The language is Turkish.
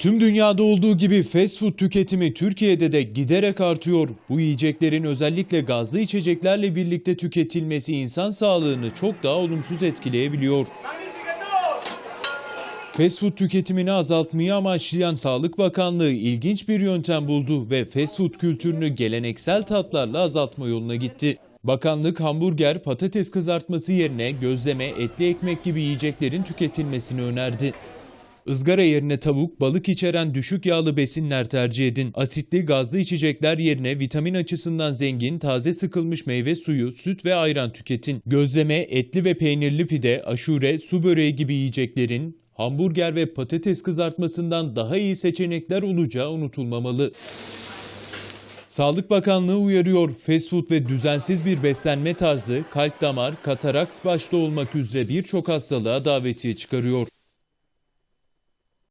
Tüm dünyada olduğu gibi fast food tüketimi Türkiye'de de giderek artıyor. Bu yiyeceklerin özellikle gazlı içeceklerle birlikte tüketilmesi insan sağlığını çok daha olumsuz etkileyebiliyor. Fast food tüketimini azaltmayı amaçlayan Sağlık Bakanlığı ilginç bir yöntem buldu ve fast food kültürünü geleneksel tatlarla azaltma yoluna gitti. Bakanlık hamburger, patates kızartması yerine gözleme, etli ekmek gibi yiyeceklerin tüketilmesini önerdi. Izgara yerine tavuk, balık içeren düşük yağlı besinler tercih edin. Asitli gazlı içecekler yerine vitamin açısından zengin taze sıkılmış meyve suyu, süt ve ayran tüketin. Gözleme, etli ve peynirli pide, aşure, su böreği gibi yiyeceklerin hamburger ve patates kızartmasından daha iyi seçenekler olacağı unutulmamalı. Sağlık Bakanlığı uyarıyor. Fast food ve düzensiz bir beslenme tarzı kalp damar, katarakt başta olmak üzere birçok hastalığa davetiye çıkarıyor.